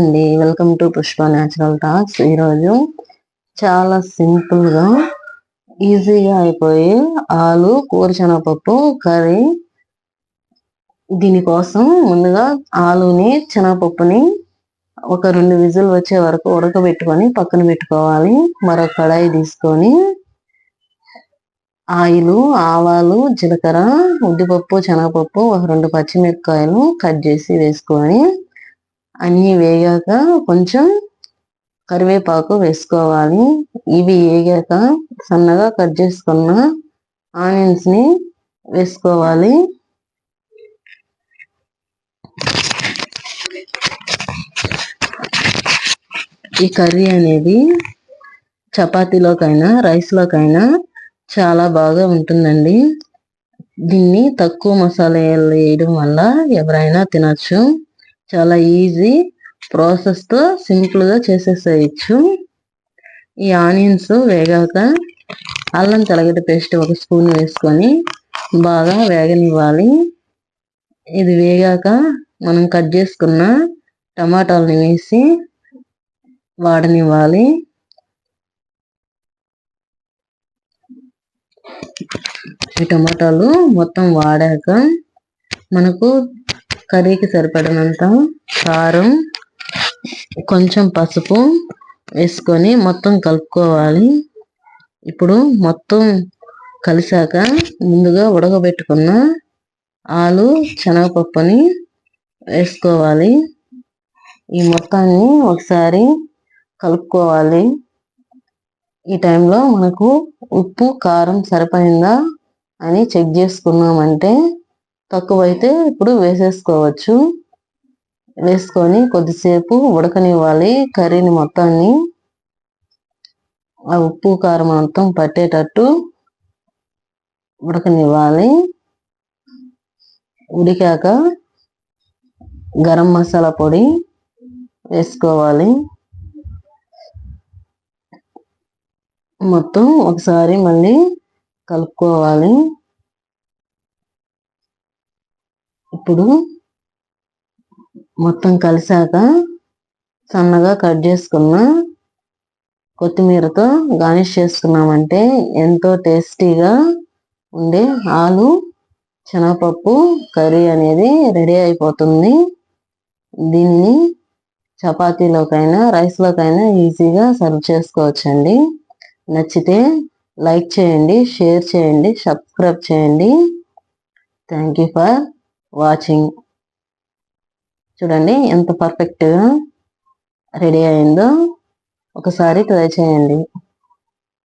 అండి. Welcome to Pushpa natural talks ఈరోజు చాలా సింపుల్గా ఈజీగా అయిపోయి ఆలు కూరశనగపప్పు కర్రీ. దీనికోసం ముందుగా ఆలుని శనగపప్పుని ఒక రెండు విజిల్ వచ్చే వరకు ఉడకబెట్టుకొని పక్కన పెట్టుకోవాలి. మరొక కడాయి తీసుకొని ఆయిల్ ఆవాలు జీలకర్ర ఉద్దిపప్పు శనగపప్పు ఒక రెండు పచ్చిమిరపకాయలు కట్ చేసి వేసుకొని అన్ని వేగాక కొంచెం కరివేపాకు వేసుకోవాలి. ఇవి వేగాక సన్నగా కట్ చేసుకున్న ఆనియన్స్ని వేసుకోవాలి. ఈ కర్రీ అనేది చపాతీలోకైనా రైస్లోకైనా చాలా బాగా ఉంటుందండి. దీన్ని తక్కువ మసాలా వేయడం వల్ల ఎవరైనా తినచ్చు. చాలా ఈజీ ప్రాసెస్తో సింపుల్గా చేసేసేయచ్చు. ఈ ఆనియన్స్ వేగాక అల్లం తలగడ్డ పేస్ట్ ఒక స్పూన్ వేసుకొని బాగా వేగనివ్వాలి. ఇది వేగాక మనం కట్ చేసుకున్న టమాటాలని వేసి వాడనివ్వాలి. ఈ టమాటాలు మొత్తం వాడాక మనకు కర్రీకి సరిపడినంత కారం కొంచెం పసుపు వేసుకొని మొత్తం కలుపుకోవాలి. ఇప్పుడు మొత్తం కలిసాక ముందుగా ఉడకబెట్టుకున్న ఆలు శనగపప్పుని వేసుకోవాలి. ఈ మొత్తాన్ని ఒకసారి కలుపుకోవాలి. ఈ టైంలో మనకు ఉప్పు కారం సరిపోయిందా అని చెక్ చేసుకున్నామంటే తక్కువైతే ఇప్పుడు వేసేసుకోవచ్చు. వేసుకొని కొద్దిసేపు ఉడకనివ్వాలి. కర్రీని మొత్తాన్ని ఆ ఉప్పు కారం మొత్తం పట్టేటట్టు ఉడకనివ్వాలి. ఉడికాక గరం మసాలా పొడి వేసుకోవాలి. మొత్తం ఒకసారి మళ్ళీ కలుపుకోవాలి. ఇప్పుడు మొత్తం కలిసాక సన్నగా కట్ చేసుకున్న కొత్తిమీరతో గార్నిష్ చేసుకున్నామంటే ఎంతో టేస్టీగా ఉండే ఆలు శనగపప్పు కర్రీ అనేది రెడీ అయిపోతుంది. దీన్ని చపాతీలోకైనా రైస్లోకైనా ఈజీగా సర్వ్ చేసుకోవచ్చండి. నచ్చితే లైక్ చేయండి షేర్ చేయండి సబ్స్క్రైబ్ చేయండి. థ్యాంక్ యూ ఫర్ వాచింగ్ చూడండి ఎంత పర్ఫెక్ట్గా రెడీ అయిందో. ఒకసారి ట్రై చేయండి.